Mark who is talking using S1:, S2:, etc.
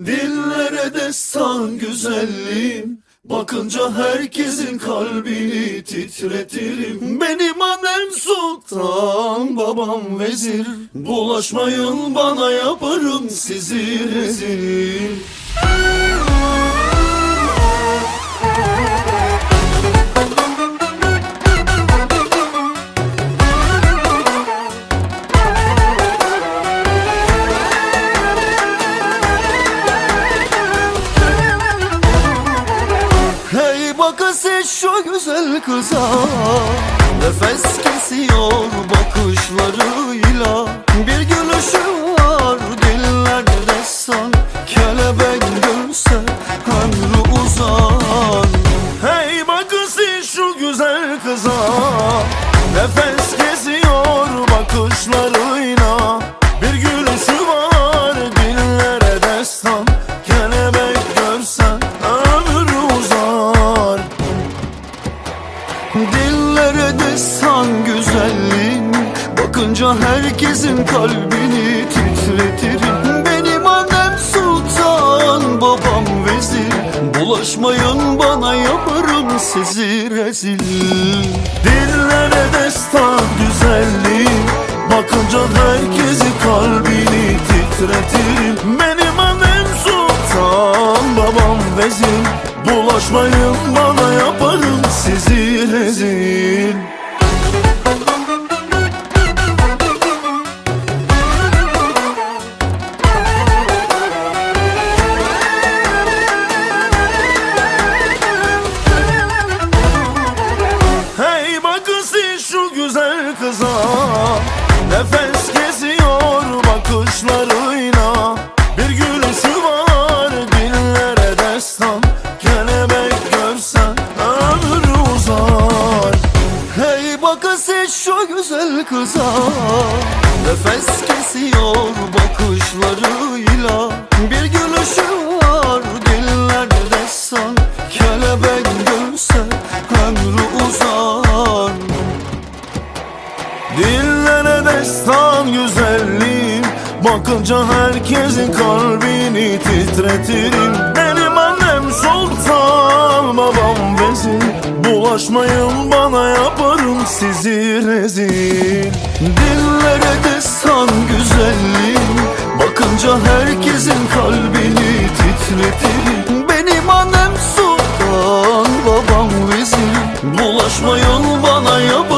S1: Dillere destan güzelliğim. Bakınca herkesin kalbini titretirim. Benim annem sultan, babam vezir. Bulaşmayın bana yaparım sizi rezil Siz şu güzel kıza. Nefes kesiyor bakışlarıyla. Bir gülüşü Dillere destan güzelliğin Bakınca herkesin kalbini titretirim. Benim annem sultan, babam vezir. Bulaşmayın bana yaparım sizi rezil. Dillere destan güzelliğin Bakınca herkesin kalbini titretirim. Benim annem sultan, babam vezir. Bulaşmayın bana yaparım sizi rezil. Hey bakın siz şu güzel kıza. Nefes Siz şu güzel kıza. Nefes kesiyor bakışlarıyla. Bir gülüşü var dillerde destan Kelebek görse ömrü uzar. Dillere destan güzelliğim. Bakınca herkesin kalbini titretirim. Benim annem sultan, babam vezir. Bulaşmayın bana yaparım sizi rezil. Dillere destan güzelliğim. Bakınca herkesin kalbini titretirim Benim annem sultan, babam vezir. Bulaşmayın bana rezil